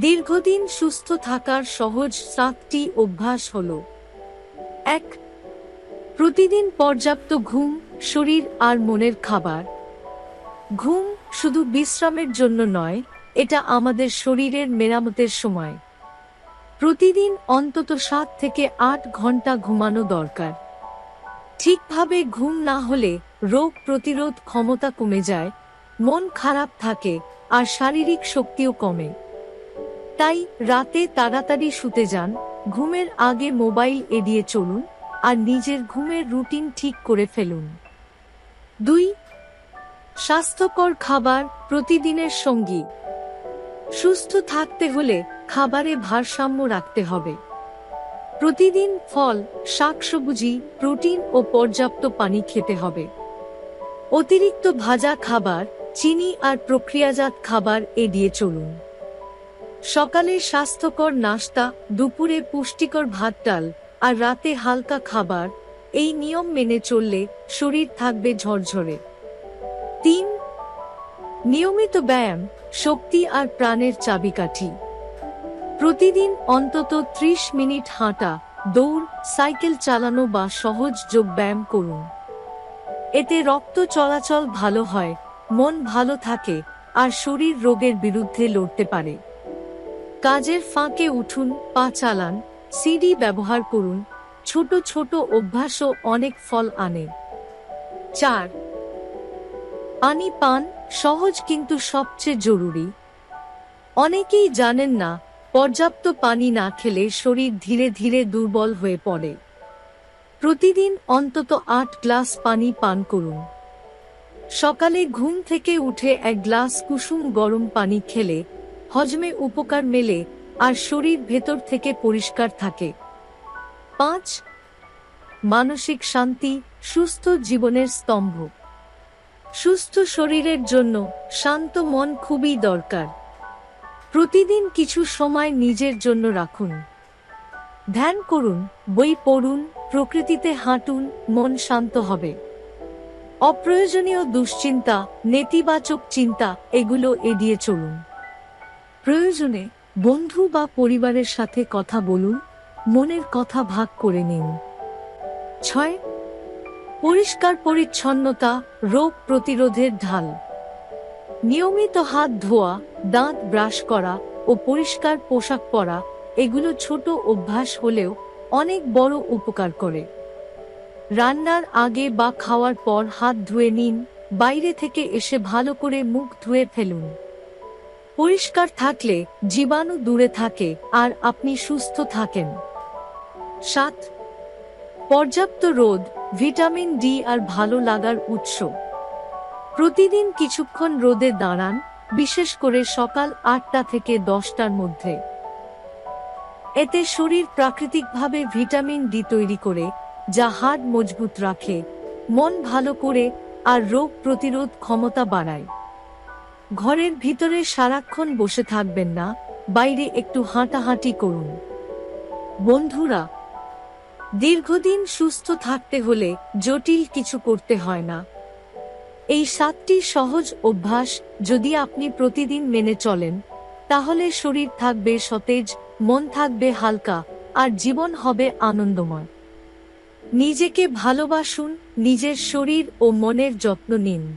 দীর্ঘদিন সুস্থ থাকার সহজ সাতটি অভ্যাস হল এক, প্রতিদিন পর্যাপ্ত ঘুম, শরীর আর মনের খাবার। ঘুম শুধু বিশ্রামের জন্য নয়, এটা আমাদের শরীরের মেরামতের সময়। প্রতিদিন অন্তত সাত থেকে আট ঘণ্টা ঘুমানো দরকার। ঠিকভাবে ঘুম না হলে রোগ প্রতিরোধ ক্ষমতা কমে যায়, মন খারাপ থাকে আর শারীরিক শক্তিও কমে। তাই রাতে তাড়াতাড়ি শুতে যান, ঘুমের আগে মোবাইল এড়িয়ে চলুন, আর নিজের ঘুমের রুটিন ঠিক করে ফেলুন। দুই, স্বাস্থ্যকর খাবার প্রতিদিনের সঙ্গী। সুস্থ থাকতে হলে খাবারে ভারসাম্য রাখতে হবে। প্রতিদিন ফল, শাকসবজি, প্রোটিন ও পর্যাপ্ত পানি খেতে হবে। অতিরিক্ত ভাজা খাবার, চিনি আর প্রক্রিয়াজাত খাবার এড়িয়ে চলুন। সকালে স্বাস্থ্যকর নাস্তা, দুপুরে পুষ্টিকর ভাত ডাল, আর রাতে হালকা খাবার, এই নিয়ম মেনে চললে শরীর থাকবে ঝরঝরে। তিন, নিয়মিত ব্যায়াম, শক্তি আর প্রাণের চাবিকাঠি। প্রতিদিন অন্তত ত্রিশ মিনিট হাঁটা, দৌড়, সাইকেল চালানো বা সহজ যোগ ব্যায়াম করুন। এতে রক্ত চলাচল ভালো হয়, মন ভালো থাকে, আর শরীর রোগের বিরুদ্ধে লড়তে পারে। কাজের ফাঁকে উঠুন, পা চালান, সিডি ব্যবহার করুন, ছোট ছোট অভ্যাসও অনেক ফল আনে। চার, পানি পান সহজ কিন্তু সবচেয়ে জরুরি। অনেকেই জানেন না, পর্যাপ্ত পানি না খেলে শরীর ধীরে ধীরে দুর্বল হয়ে পড়ে। প্রতিদিন অন্তত আট গ্লাস পানি পান করুন। সকালে ঘুম থেকে উঠে এক গ্লাস কুসুম গরম পানি খেলে হজমে উপকার মেলে আর শরীর ভেতর থেকে পরিষ্কার থাকে। পাঁচ, মানসিক শান্তি, সুস্থ জীবনের স্তম্ভ। সুস্থ শরীরের জন্য শান্ত মন খুবই দরকার। প্রতিদিন কিছু সময় নিজের জন্য রাখুন। ধ্যান করুন, বই পড়ুন, প্রকৃতিতে হাঁটুন, মন শান্ত হবে। অপ্রয়োজনীয় দুশ্চিন্তা, নেতিবাচক চিন্তা, এগুলো এড়িয়ে চলুন। প্রয়োজনে বন্ধু বা পরিবারের সাথে কথা বলুন, মনের কথা ভাগ করে নিন। ছয়, পরিষ্কার পরিচ্ছন্নতা, রোগ প্রতিরোধের ঢাল। নিয়মিত হাত ধোয়া, দাঁত ব্রাশ করা ও পরিষ্কার পোশাক পরা, এগুলো ছোট অভ্যাস হলেও অনেক বড় উপকার করে। রান্নার আগে বা খাওয়ার পর হাত ধুয়ে নিন, বাইরে থেকে এসে ভালো করে মুখ ধুয়ে ফেলুন। পরিষ্কার থাকলে জীবাণু দূরে থাকে আর আপনি সুস্থ থাকেন। সাত, পর্যাপ্ত রোদ, ভিটামিন ডি আর ভালো লাগার উৎস। প্রতিদিন কিছুক্ষণ রোদে দাঁড়ান, বিশেষ করে সকাল আটটা থেকে দশটার মধ্যে। এতে শরীর প্রাকৃতিকভাবে ভিটামিন ডি তৈরি করে, যা হাড় মজবুত রাখে, মন ভালো করে, আর রোগ প্রতিরোধ ক্ষমতা বাড়ায়। ঘরের ভিতরে সারাক্ষণ বসে থাকবেন না, বাইরে একটু হাঁটাহাঁটি করুন। বন্ধুরা, দীর্ঘদিন সুস্থ থাকতে হলে জটিল কিছু করতে হয় না। এই সাতটি সহজ অভ্যাস যদি আপনি প্রতিদিন মেনে চলেন, তাহলে শরীর থাকবে সতেজ, মন থাকবে হালকা, আর জীবন হবে আনন্দময়। নিজেকে ভালোবাসুন, নিজের শরীর ও মনের যত্ন নিন।